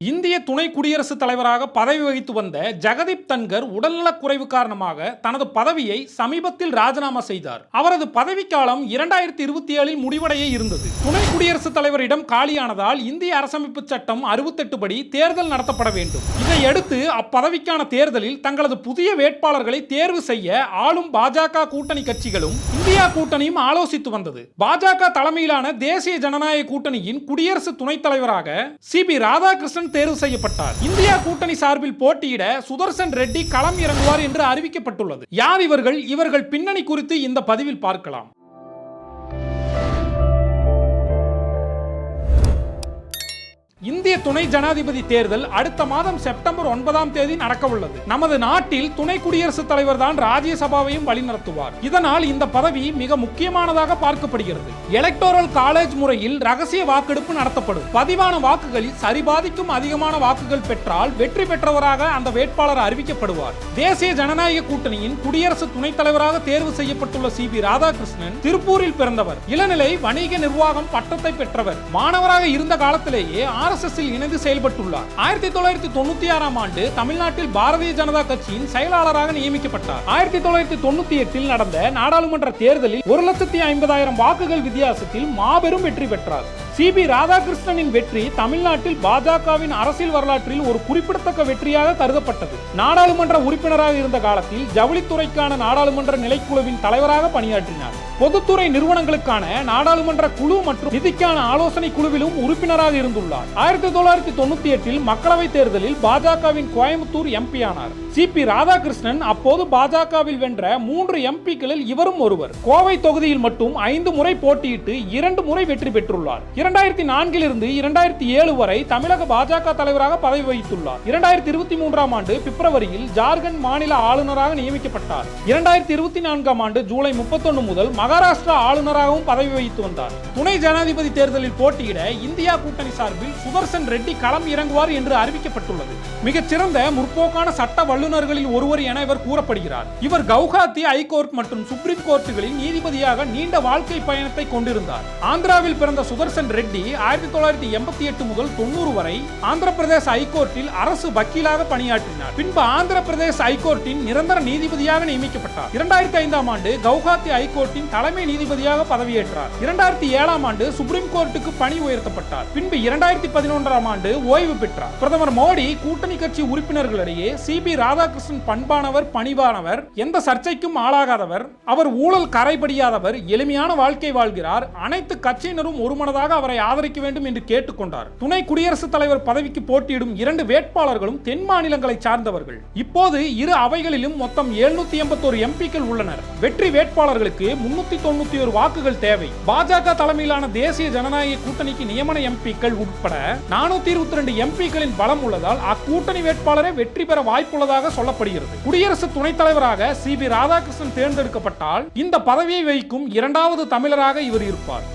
இந்திய துணை குடியரசுத் தலைவராக பதவி வகித்து வந்த ஜெகதீப் தன்கர் உடல்நலக் குறைவு காரணமாக தனது பதவியை சமீபத்தில் ராஜினாமா செய்தார். அவரது பதவிக்காலம் இரண்டாயிரத்தி இருபத்தி ஏழில் முடிவடைய இருந்தது. துணை குடியரசுத் தலைவரிடம் காலியானதால் இந்திய அரசமைப்பு சட்டம் அறுபத்தெட்டு படி தேர்தல் நடத்தப்பட வேண்டும். இதையடுத்து அப்பதவிக்கான தேர்தலில் தங்களது புதிய வேட்பாளர்களை தேர்வு செய்ய ஆளும் பாஜக கூட்டணி கட்சிகளும் இந்தியா கூட்டணியும் ஆலோசித்து வந்தது. பாஜக தலைமையிலான தேசிய ஜனநாயக கூட்டணியின் குடியரசு துணைத் தலைவராக சி பி ராதாகிருஷ்ணன் தேர்வு செய்யப்பட்டார். இந்தியா கூட்டணி சார்பில் போட்டியிட சுதர்சன் ரெட்டி களம் இறங்குவார் என்று அறிவிக்கப்பட்டுள்ளது. யார் இவர்கள்? இவர்கள் பின்னணி குறித்து இந்த பதிவில் பார்க்கலாம். இந்திய துணை ஜனாதிபதி தேர்தல் அடுத்த மாதம் செப்டம்பர் ஒன்பதாம் தேதி நடக்க உள்ளது. நமது நாட்டில் துணை குடியரசுத் தலைவர் தான் ராஜ்யசபாவையும் வழிநடத்துவார். இதனால் இந்த பதவி மிக முக்கியமானதாக பார்க்கப்படுகிறது. எலக்டோரல் காலேஜ் முறையில் ரகசிய வாக்கெடுப்பு நடத்தப்படும். பதிவான வாக்குகளில் சரிபாதிக்கும் அதிகமான வாக்குகள் பெற்றால் வெற்றி பெற்றவராக அந்த வேட்பாளர் அறிவிக்கப்படுவார். தேசிய ஜனநாயக கூட்டணியின் குடியரசு துணைத் தலைவராக தேர்வு செய்யப்பட்டுள்ள சி. பி. ராதாகிருஷ்ணன் திருப்பூரில் பிறந்தவர். இளநிலை வணிக நிர்வாகம் பட்டத்தை பெற்றவர். மாணவராக இருந்த காலத்திலேயே ஆர் எஸ் எஸ் இணைந்து செயல்பட்டுள்ளார். ஆயிரத்தி தொள்ளாயிரத்தி தொண்ணூத்தி ஆறாம் ஆண்டு தமிழ்நாட்டில் பாரதிய ஜனதா கட்சியின் செயலாளராக நியமிக்கப்பட்டார். ஆயிரத்தி தொள்ளாயிரத்தி தொண்ணூத்தி எட்டில் நடந்த நாடாளுமன்ற தேர்தலில் ஒரு லட்சத்தி ஐம்பதாயிரம் வாக்குகள் வித்தியாசத்தில் மாபெரும் வெற்றி பெற்றார். சிபி ராதாகிருஷ்ணனின் வெற்றி தமிழ்நாட்டில் பாஜகவின் அரசியல் வரலாற்றில் ஒரு குறிப்பிடத்தக்க வெற்றியாக கருதப்பட்டது. நாடாளுமன்ற உறுப்பினராக இருந்த காலத்தில் ஜவுளித்துறைக்கான நாடாளுமன்ற நிலைக்குழுவின் தலைவராக பணியாற்றினார். பொதுத்துறை நிறுவனங்களுக்கான நாடாளுமன்ற குழு மற்றும் நிதிக்கான ஆலோசனை குழுவிலும் உறுப்பினராக இருந்துள்ளார். ஆயிரத்தி தொள்ளாயிரத்தி தொண்ணூத்தி எட்டில் மக்களவைத் தேர்தலில் பாஜகவின் கோயம்புத்தூர் எம்பி ஆனார். சி பி ராதாகிருஷ்ணன் அப்போது பாஜகவில் வென்ற மூன்று எம்பிக்களில் இவரும் ஒருவர். கோவை தொகுதியில் மட்டும் ஐந்து முறை போட்டியிட்டு இரண்டு முறை வெற்றி பெற்றுள்ளார். இரண்டாயிரத்தி நான்கிலிருந்து இரண்டாயிரத்தி ஏழு வரை தமிழக பாஜக தலைவராக பதவி வகித்துள்ளார். இரண்டாயிரத்தி இருபத்தி மூன்றாம் ஆண்டு பிப்ரவரியில் ஜார்க்கண்ட் மாநில ஆளுநராக நியமிக்கப்பட்டார். இரண்டாயிரத்தி இருபத்தி நான்காம் ஆண்டு ஜூலை முப்பத்தொன்னு முதல் மகாராஷ்டிரா ஆளுநராகவும் பதவி வகித்து வந்தார். துணை ஜனாதிபதி தேர்தலில் போட்டியிட இந்தியா கூட்டணி சார்பில் சுதர்சன் ரெட்டி களம் இறங்குவார் என்று அறிவிக்கப்பட்டுள்ளது. மிகச்சிறந்த முற்போக்கான சட்ட வல்லுநர்களில் ஒருவர் என இவர் கூறப்படுகிறார். இவர் கவுஹாத்தி ஹைகோர்ட் மற்றும் சுப்ரீம் கோர்ட்டுகளில் நீதிபதியாக நீண்ட வாழ்க்கை பயணத்தை கொண்டிருந்தார். ஆந்திராவில் பிறந்த சுதர்சன் ரெட்டி ஆயிரத்தி தொள்ளாயிரத்தி எண்பத்தி எட்டு முதல் தொண்ணூறு வரை ஆந்திர பிரதேச ஐகோர்ட்டில் அரசு வக்கீலாக பணியாற்றினார். பின்பு ஆந்திர பிரதேச ஐகோர்ட்டின் நிரந்தர நீதிபதியாக நியமிக்கப்பட்டார். இரண்டாயிரத்தி ஐந்தாம் ஆண்டு கவுகாத்தி ஐகோர்ட்டின் தலைமை நீதிபதியாக பதவியேற்றார். இரண்டாயிரத்தி ஏழாம் ஆண்டு சுப்ரீம் கோர்ட்டுக்கு பணி உயர்த்தப்பட்டார். பின்பு இரண்டாயிரத்தி பதினொன்றாம் ஆண்டு ஓய்வு பெற்றார். பிரதமர் மோடி கூட்டணி கட்சி உறுப்பினர்களிடையே சி பி ராதாகிருஷ்ணன் பண்பானவர் பணிவானவர் எந்த சர்ச்சைக்கும் ஆளாகாதவர் அவர் ஊழல் கரைபடியாதவர் எளிமையான வாழ்க்கை வாழ்கிறார் அனைத்து கட்சியினரும் ஒருமனதாக அவரை ஆதரிக்க வேண்டும் என்று கேட்டுக்கொண்டார். துணை குடியரசுத் தலைவர் பதவிக்கு போட்டியிடும் இரண்டு வேட்பாளர்களும் தென் மாநிலங்களை சார்ந்தவர்கள். இப்போது இரு அவைகளிலும் மொத்தம் எழுநூத்தி எண்பத்தோரு எம்பிக்கள் உள்ளனர். வெற்றி வேட்பாளர்களுக்கு முன்னூத்தி தொண்ணூத்தி ஒரு வாக்குகள் தேவை. பாஜக தலைமையிலான தேசிய ஜனநாயக கூட்டணிக்கு நியமன எம்பிக்கள் உட்பட நானூத்தி இருபத்தி ரெண்டு எம்பிக்களின் பலம் உள்ளதால் அக்கூட்டணி வேட்பாளரே வெற்றி பெற வாய்ப்புள்ளதாக சொல்லப்படுகிறது. குடியரசு துணைத் தலைவராக சி பி ராதாகிருஷ்ணன் தேர்ந்தெடுக்கப்பட்டால் இந்த பதவியை வகிக்கும் இரண்டாவது தமிழராக இவர் இருப்பார்.